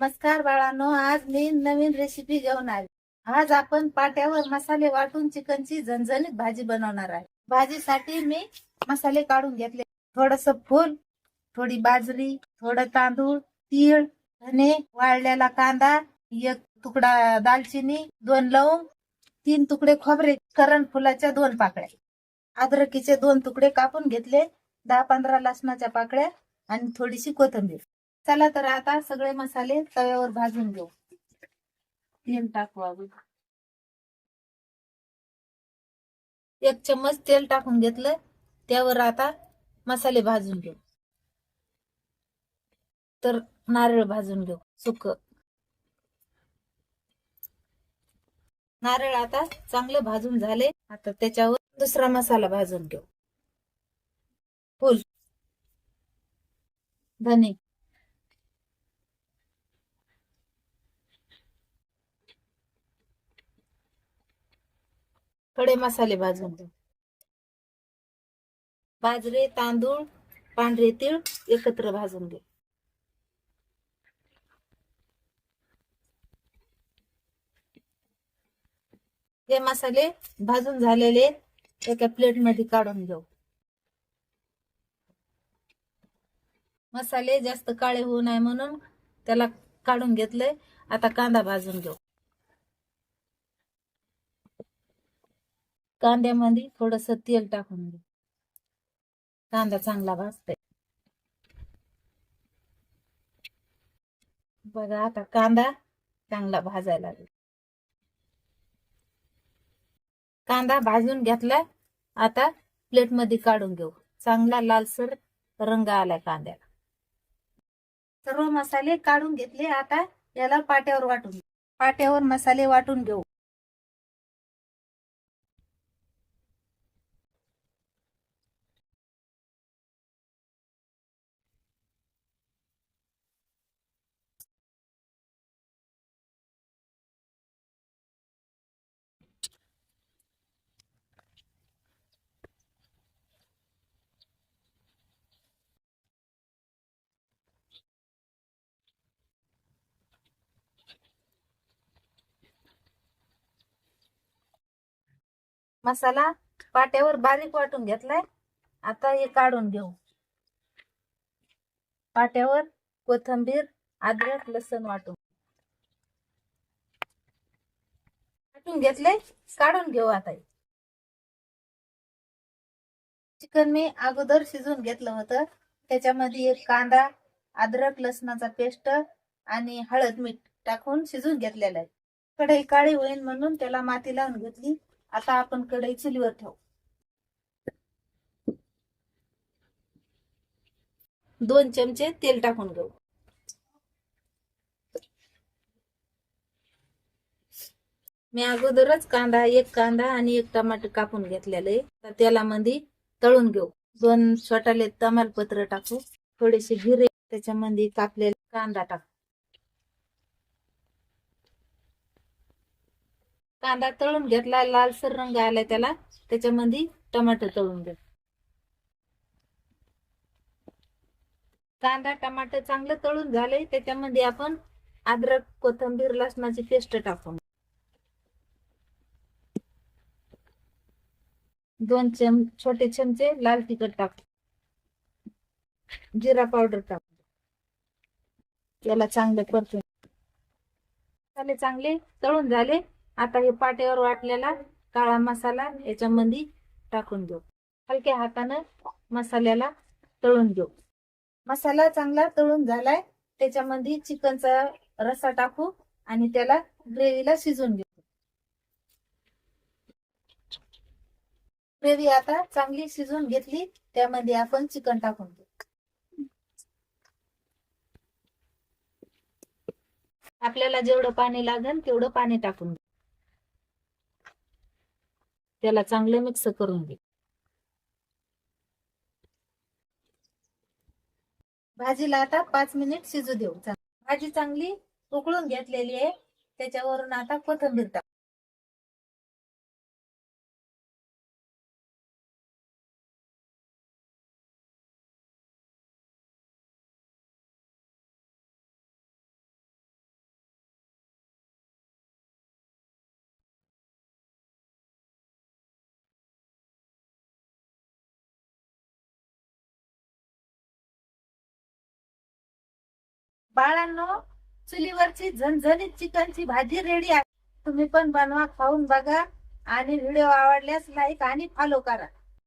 नमस्कार बाळांनो आज मी नवीन रेसिपी घेऊन आली. आज आपण पाट्यावर मसाले वाटून चिकनची झणझणीत भाजी बनवणार आहे. भाजीसाठी मी मसाले काढून घेतले. थोडस फूल थोडी बाजरी थोडं तांदूळ तीळ धने वाळलेला कांदा एक तुकडा दालचिनी दोन लवंग तीन तुकडे खोबरे करण फुलाच्या दोन पाकळ्या. अद्रकीचे दोन तुकडे कापून घेतले दहा पंधरा लसणाच्या पाकळ्या आणि थोडीशी कोथिंबीर. चला तर आता सगळे मसाले तव्यावर भाजून घेऊ. तेल टाकू अगोदर एक चम्मच तेल टाकून घेतलं त्यावर आता मसाले भाजून घेऊ. तर नारळ भाजून घेऊ सुक. नारळ आता चांगलं भाजून झाले आता त्याच्यावर दुसरा मसाला भाजून घेऊ. फुल. धने. खडे मसाले भाजून घेऊ बाजरे तांदूळ पांढरे तीळ एकत्र भाजून घेऊ हे मसाले भाजून झालेले एका प्लेटमध्ये काढून घेऊ. मसाले जास्त काळे होऊ नये म्हणून त्याला काढून घेतलंय. आता कांदा भाजून घेऊ. कांद्यामध्ये थोडस तेल टाकून घेऊ कांदा चांगला भाजतोय. बघा आता कांदा चांगला भाजायला लागेल. कांदा भाजून घेतला आता प्लेटमध्ये काढून घेऊ. चांगला लालसर रंग आलाय कांद्याला. सर्व मसाले काढून घेतले आता याला पाट्यावर वाटून घेऊ. पाट्यावर मसाले वाटून घेऊ. मसाला पाट्यावर बारीक वाटून घेतलाय. आता हे काढून घेऊ. पाट्यावर कोथंबीर अद्रक लसण वाटून. वाटून घेतले काढून घेऊ आता. चिकन मी अगोदर शिजून घेतलं होतं. त्याच्यामध्ये एक कांदा अद्रक लसणाचा पेस्ट आणि हळद मीठ टाकून शिजून घेतलेलं आहे. कढई काळी होईल म्हणून त्याला माती लावून घेतली. आता आपण कढई चुलीवर ठेवू. दोन चमचे तेल टाकून घेऊ. मी अगोदरच कांदा एक कांदा आणि एक टमाटर कापून घेतलेलं आहे. तर तेलामध्ये तळून घेऊ. दोन छोटाले तमालपत्र टाकू. थोडेसे जिरे त्याच्यामध्ये कापलेले कांदा टाकू. कांदा तळून घेतला लालसर रंग आलाय त्याला. त्याच्यामध्ये टमाटर तळून घे. कांदा टमाटर चांगलं तळून झाले त्याच्यामध्ये आपण अद्रक कोथंबीर लसणाची पेस्ट टाकून. दोन चम छोटे चमचे लाल तिखट टाकू जिरा पावडर टाकू याला चांगलं परतून. झाले चांगले तळून झाले. आता हे पाट्यावर वाटलेला काळा मसाला याच्यामध्ये टाकून घेऊ हलक्या हातानं मसाल्याला तळून घेऊ. मसाला चांगला तळून झालाय त्याच्यामध्ये चिकनचा रस्सा टाकू आणि त्याला ग्रेव्हीला शिजून घेऊ. ग्रेव्ही आता चांगली शिजून घेतली त्यामध्ये आपण चिकन टाकून घेऊ. आपल्याला जेवढं पाणी लागेल तेवढं पाणी टाकून घेऊ. त्याला चांगलं मिक्स करून घे. भाजीला आता पाच मिनिट शिजू देऊ. भाजी चांगली उकळून घेतलेली आहे. त्याच्यावरून आता कोथिंबीर टाक. बाळांनो चुलीवरची झणझणीत चिकनची भाजी रेडी आहे. तुम्ही पण बनवा खाऊन बघा आणि व्हिडिओ आवडल्यास लाईक आणि फॉलो करा.